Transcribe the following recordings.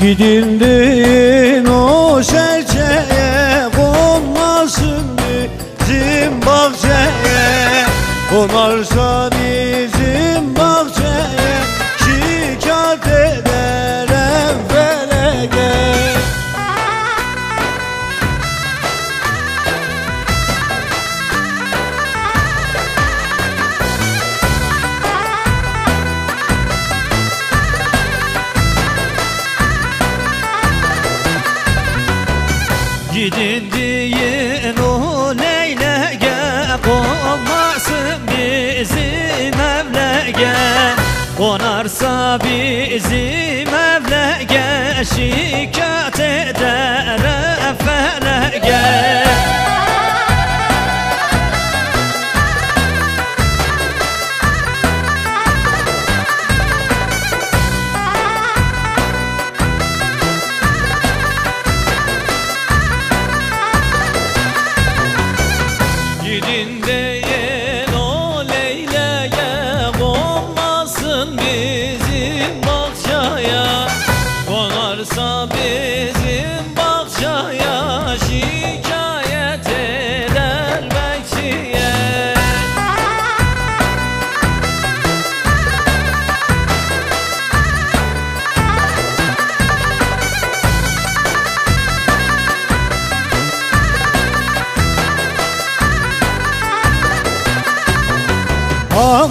Gidildin o serçe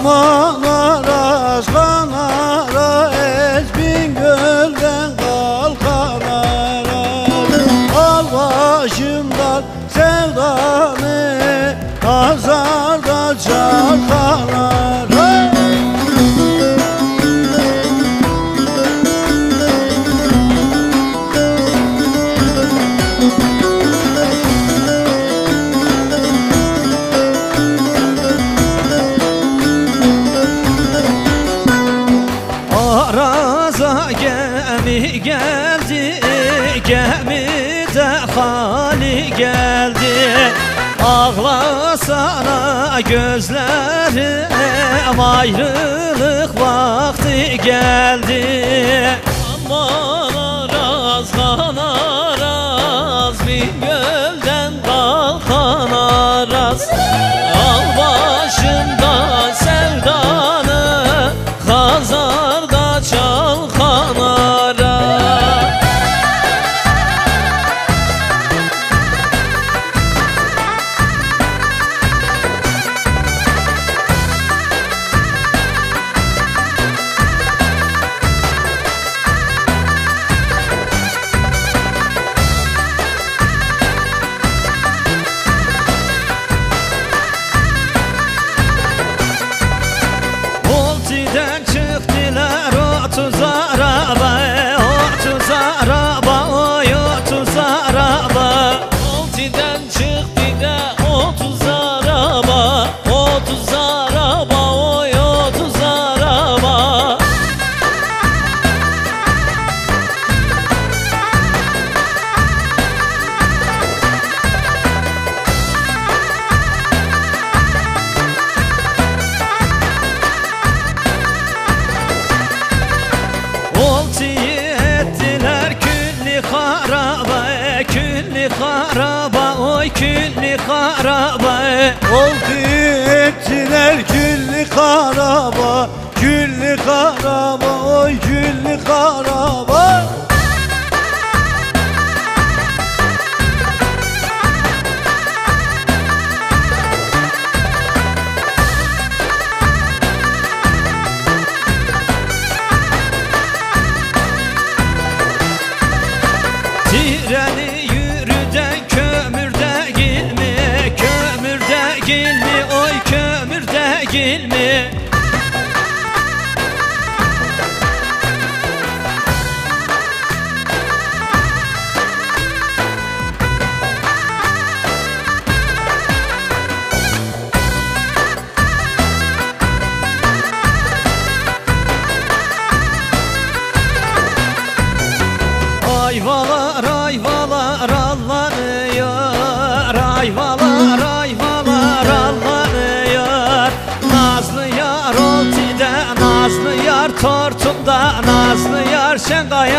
Amanara aslanara ez bin gölden kalkanara Al başımdan sevdanı azarda can. gözlerim ayrılık vakti geldi.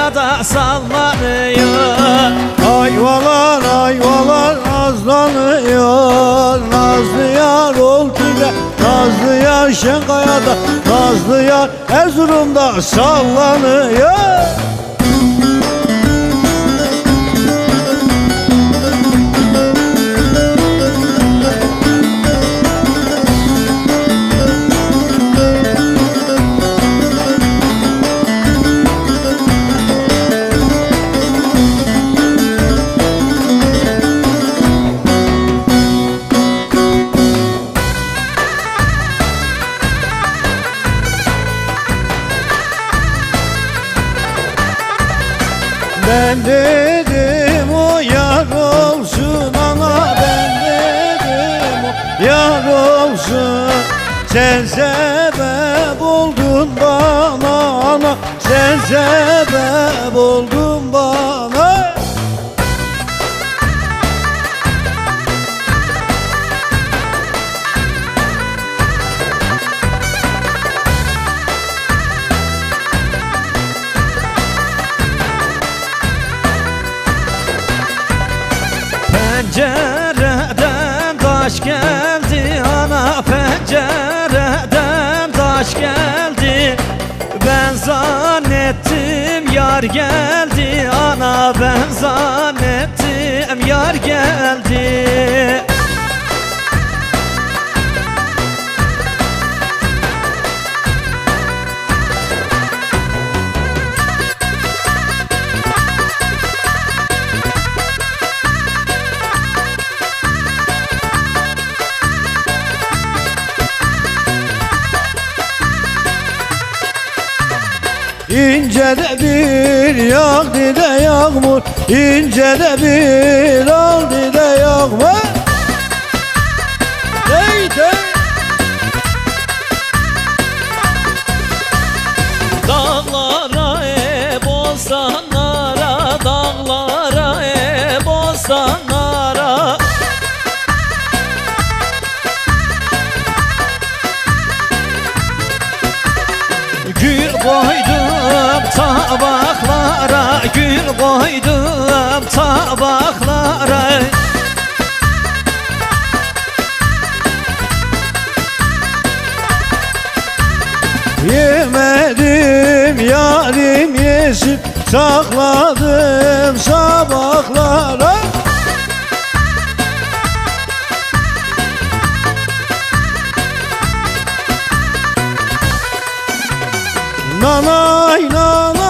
Şengayada sallanıyor. Ayvalar ayvalar nazlanıyor. Nazlı yar Oltu'da Nazlı yar Şenkaya'da Nazlı yar Erzurum'da sallanıyor Ben dedim o yar olsun ana Ben dedim o yar olsun. Sen sebep oldun bana ana Sen sebep oldun Pencereden taş geldi ana pencereden taş geldi. Ben zannettim yar geldi ana ben zannettim yar geldi İnce de bir yağdı de yağmur. İnce de bir aldı de yağmur tabaklara Gül koydum tabaklara. Yemedim yarim yesin Sakladım sabahlara. Nanay nanay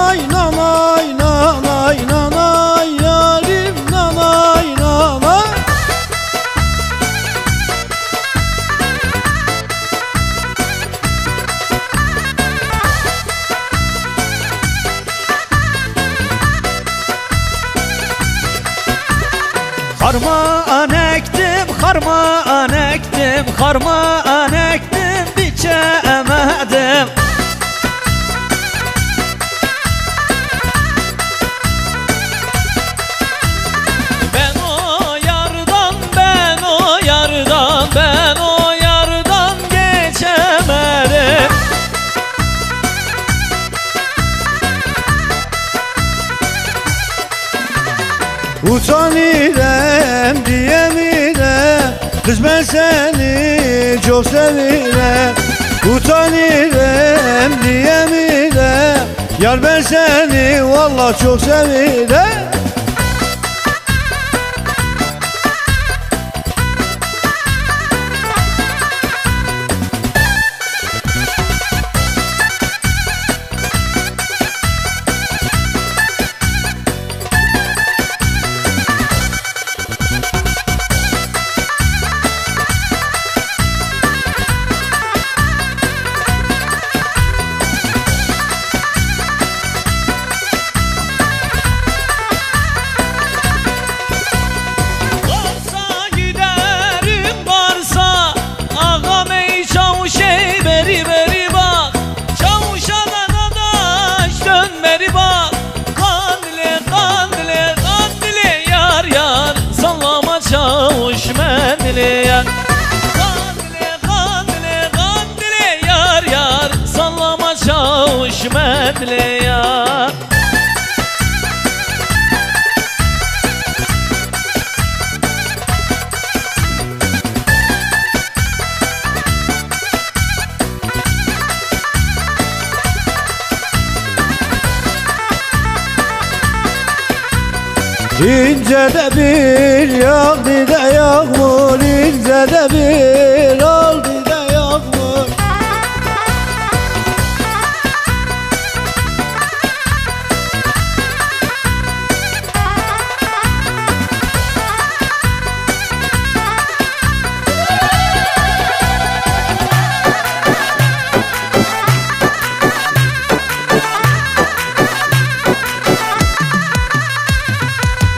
Utanırım diyemire Kız ben seni çok sevirem. Utanırım diyemire Yar ben seni valla çok sevirem mendile yar Kandile kandile kandile yar yar. Sallama hoşmedli ya İnce de bir yağdı yağmur İnce de bir oldu da yağmur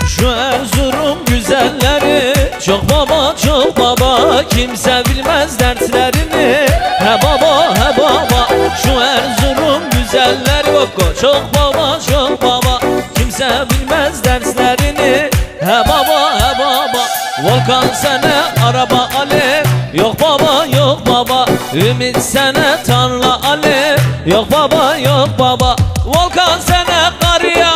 Şu Erzurum güzelleri Çok baba Kimse bilmez dertlerini. He baba he baba Şu Erzurum güzelleri Bak çok baba çok baba Kimse bilmez derslerini He baba he baba Volkan sene araba alev Yok baba yok baba Ümit sene tarla alev Yok baba yok baba Volkan karı alem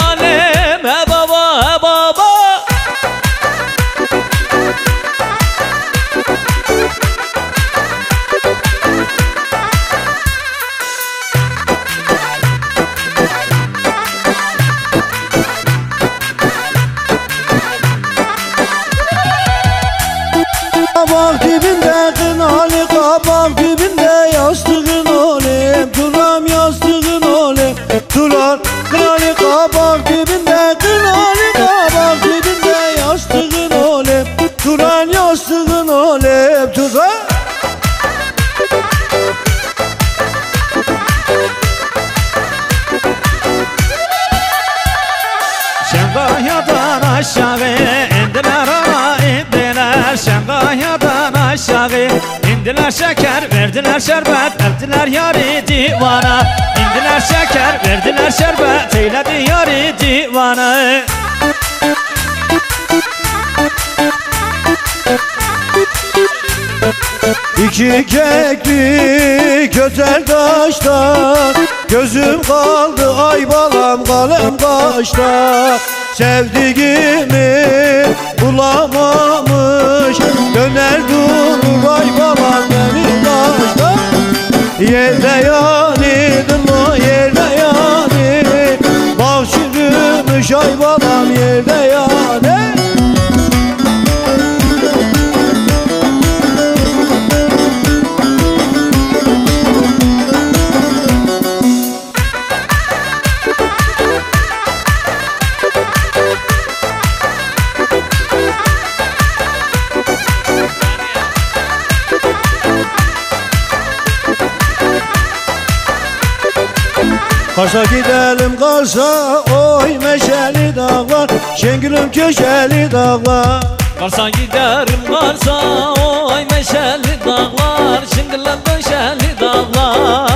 verdiler şerbet Ettiler yari divana. İndiler şeker verdiler şerbet Eyledi yari divana İki keklik özel taştan Gözüm kaldı ay balam kalem kaşta Sevdiğimi bulamamış Döner durur ay balam benim taşta Yerde yanıdım o yerde yani Bak ay balam yerde Kars'a Oy meşeli dağlar Şengülüm köşeli dağlar. Kars'a giderim Kars'a Oy meşeli dağlar Şıngılan döşeli dağlar.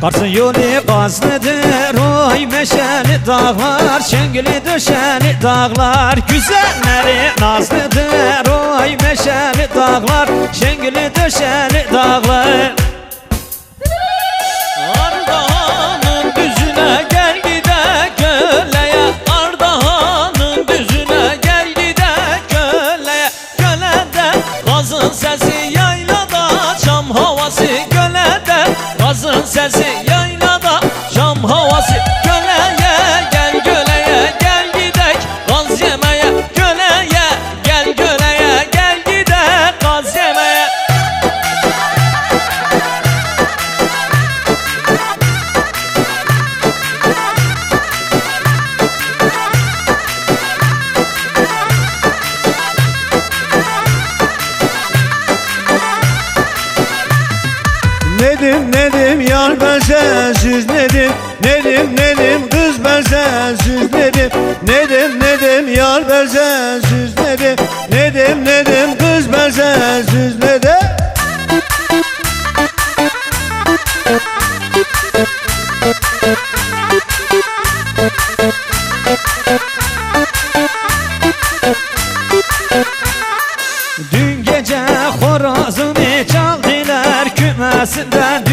Kars'ın yolu gazlıdır Oy meşeli dağlar Şengili döşeli dağlar. Güzelleri nazlıdır Oy meşeli dağlar. Şengili döşeli dağlar nedim yar ben sensiz nedim Nedim nedim kız ben sensiz nedim Nedim nedim yar ben sensiz nedim Nedim nedim kız ben sensiz nedim. Dün gece horazını çaldılar kümesinden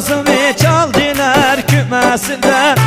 Sazımı çaldılar küməsindən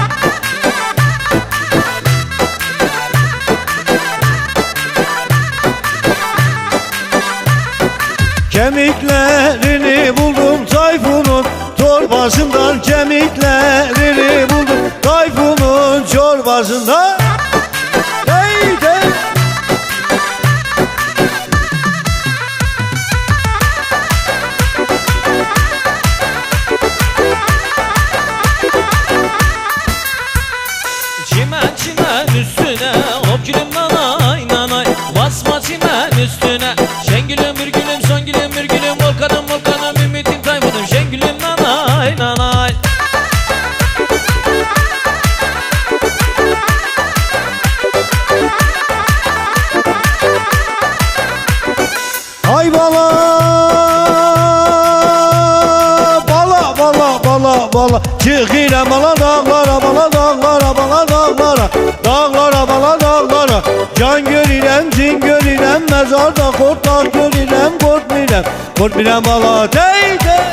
dağlara bala dağlara bala dağlara. Dağlara bala dağlara. Can görürəm, cin görürəm Məzarda kortlaq görürəm, kortmirəm Kortmirəm bala, dey dey